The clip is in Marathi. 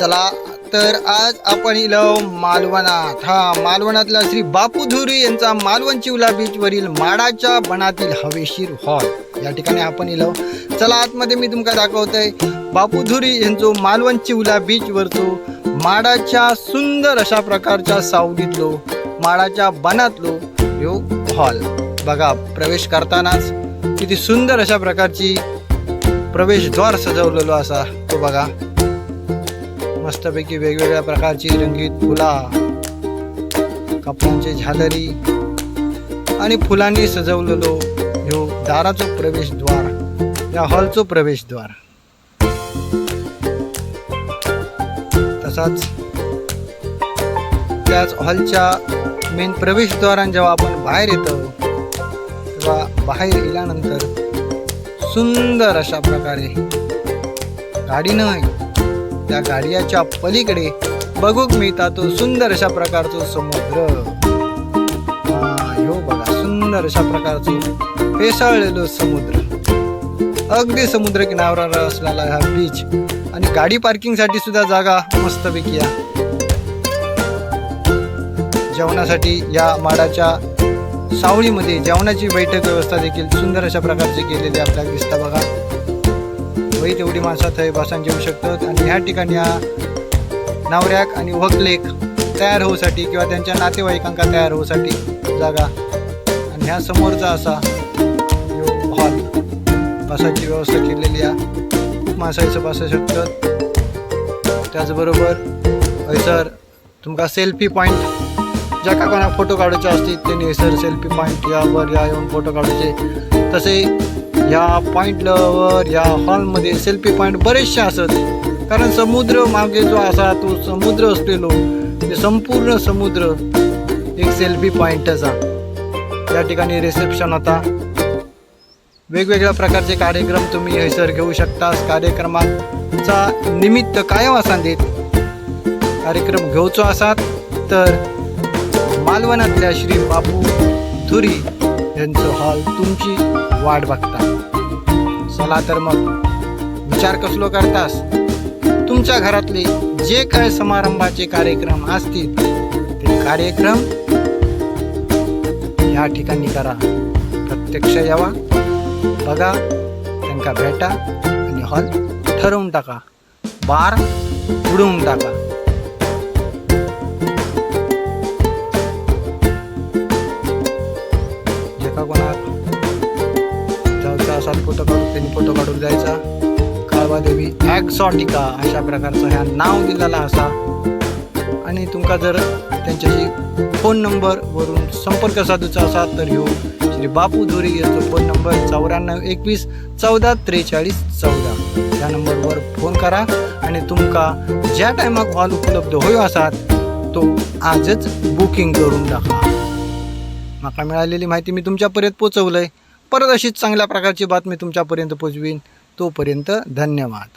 चला तर आज आपण इलो मालवणात. हा मालवणातला श्री बापू धुरी यांचा मालवण चिवला बीच वरील माडाच्या बनातील हवेशीर हॉल. या ठिकाणी आपण इलो. चला आतमध्ये मी तुमका दाखवतोय. बापू धुरी यांचो मालवण चिवला बीच माडाच्या सुंदर अशा प्रकारच्या सावलीतलो माडाच्या बनातलो यो हॉल. बघा प्रवेश करतानाच किती सुंदर अशा प्रकारची प्रवेशद्वार सजवलेलो असा तो बघा. मस्तपैकी वेगवेगळ्या प्रकारची रंगीत फुला कपड्यांचे झालरी आणि फुलांनी सजवलेलो ह्यो दाराचो प्रवेशद्वार या हॉलचो प्रवेशद्वार. तसाच त्याच हॉलच्या मेन प्रवेशद्वारान जेव्हा आपण बाहेर येतो तेव्हा बाहेर गेल्यानंतर सुंदर अशा प्रकारे गाडी नाही त्या गाडियाच्या पलीकडे बघूक मिळता तो सुंदर अशा प्रकारचो समुद्र. हा, ह्यो बघा सुंदर अशा प्रकारचो फेसाळलेलो समुद्र. अगदी समुद्र किनाऱ्यावर असलेला हा बीच आणि गाडी पार्किंगसाठी सुद्धा जागा मस्तपैकी आहे. जेवणासाठी या माडाच्या सावळीमध्ये जेवणाची बैठक व्यवस्था देखील सुंदर अशा प्रकारची केलेली आपल्याला दिसता बघा. वही तेवढी माणसं थंय बसान जेवू शकतात. आणि ह्या ठिकाणी हा नवऱ्याक आणि वकलेक तयार होऊसाठी किंवा त्यांच्या नातेवाईकांका तयार होऊसाठी जागा. आणि ह्या समोरचा असा हॉल बसायची व्यवस्था केलेली आहे. खूप माणसं इथं बसू शकतात. त्याचबरोबर हयसर तुमकां सेल्फी पॉईंट ज्या का कोणाक फोटो काढूचे असतील त्यांनी हयसर सेल्फी पॉईंट यावर या येऊन फोटो काढूचे तसे या पॉईंटवर या हॉलमध्ये सेल्फी पॉईंट बरेचसे असत. कारण समुद्र मागे जो असा तो समुद्र असलेलो ते संपूर्ण समुद्र एक सेल्फी पॉईंटचा आहे या ठिकाणी रिसेप्शन होता. वेगवेगळ्या प्रकारचे कार्यक्रम तुम्ही हैसर घेऊ शकता कार्यक्रमाचा निमित्त कायम असा देत. कार्यक्रम घेऊचो असात तर मालवणातल्या श्री बापू धुरी यांचं हॉल तुमची वाट बघता. झाला तर मग विचार कसलो करतास? तुमच्या घरातले जे काय समारंभाचे कार्यक्रम असतील ते कार्यक्रम या ठिकाणी करा. प्रत्यक्ष यावा बघा त्यांना भेटा आणि हॉल ठरवून टाका. बार उडवून टाका. जायचा असाल फोटो काढून त्यांनी फोटो काढून जायचा काळवा देवी ॲक्सॉटिका अशा प्रकारचं ह्या नाव दिलेला असा. आणि तुमका जर त्यांच्याशी फोन नंबरवरून संपर्क साधूचा असा तर ह्यो श्री बापू धुरी यांचा फोन नंबर चौऱ्याण्णव एकवीस चौदा त्रेचाळीस चौदा. ह्या नंबरवर फोन करा आणि तुमका ज्या टायमाक हॉल उपलब्ध होयो असात तो आजच बुकिंग करून टाका. माका मिळालेली माहिती मी तुमच्यापर्यंत पोचवलंय. परत अशीच चांगल्या प्रकारची बातमी तुमच्यापर्यंत पोचवीन. तोपर्यंत धन्यवाद.